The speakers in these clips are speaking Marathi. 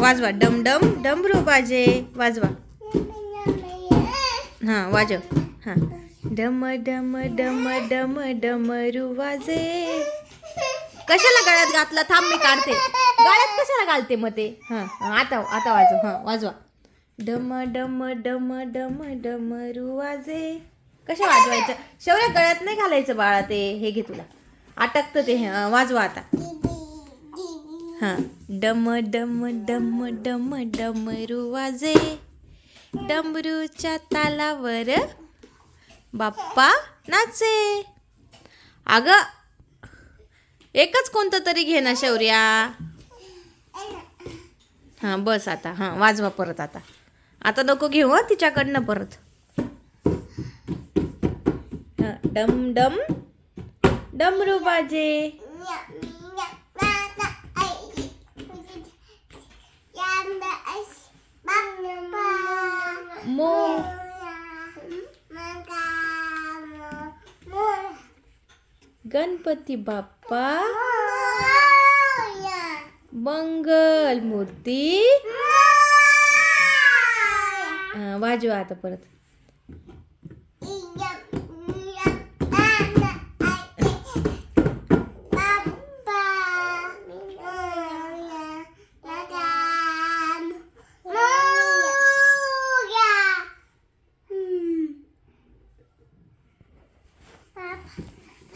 वाजवा. डम डम डमरू बाजे. वाजवा. हां वाजव. हां. डम डम डम डम डमरू वाजे कशाला गळ्यात घातला? थांब मी काढते. गळ्यात कशाला घालते मग ते? हां आता आता वाजव. हां वाजवा. डम डम डम डम डमरू वाजे कशा वाजवायचं? शेवऱ्या गळ्यात नाही घालायचं बाळा ते. हे घे तुला. अटकतं ते. हां, वाजवा आता. हां. डम डम डम डम डमरू वाजे. डमरूच्या तालावर बाप्पा नाचे. अगं एकच कोणतं तरी घे ना शौर्या. हां बस आता. हां वाजवा परत आता. आता नको घेऊ तिच्याकडनं परत. हां डम डम डमरू बाजे गणपती बाप्पा मंगल मूर्ती हां वाजवा आता परत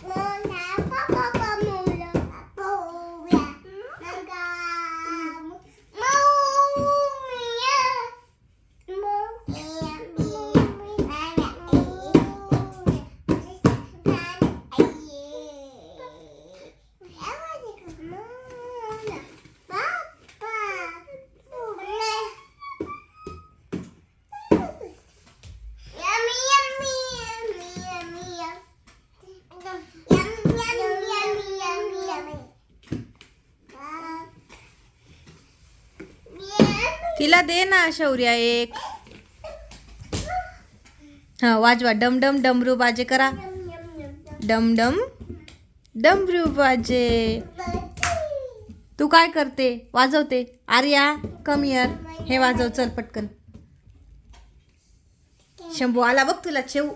Mom, तिला दे ना शौर्या एक. हा वाजवा. डम डम डमरू बाजे करा. डम डम डमरू बाजे. तू काय करते? वाजवते. आर्या कम यार हे वाजव चल पटकन. शंभू आला बघ तुला शेव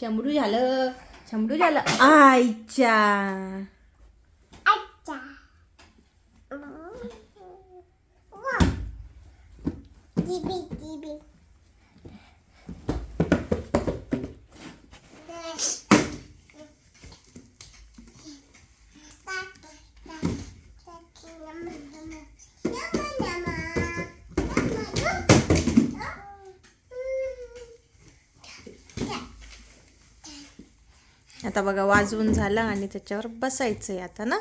शंभरू झालं. शंभरू झालं. आईच्या. आता बघा वाजवून झालं आणि त्याच्यावर बसायचं आहे आता ना?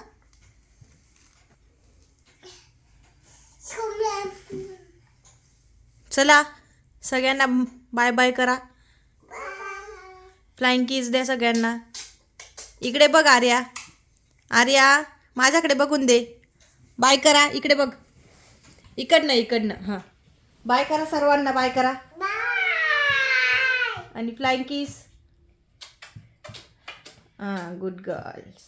चला सगळ्यांना बाय बाय करा. फ्लाइंग कीज द्या सगळ्यांना. इकडे बघ आर्या. आर्या माझ्याकडे बघून दे. बाय करा इकडे बघ. इकडनं इकडनं हां. बाय करा सर्वांना बाय करा. आणि फ्लाइंग कीस हां गुड गर्ल्स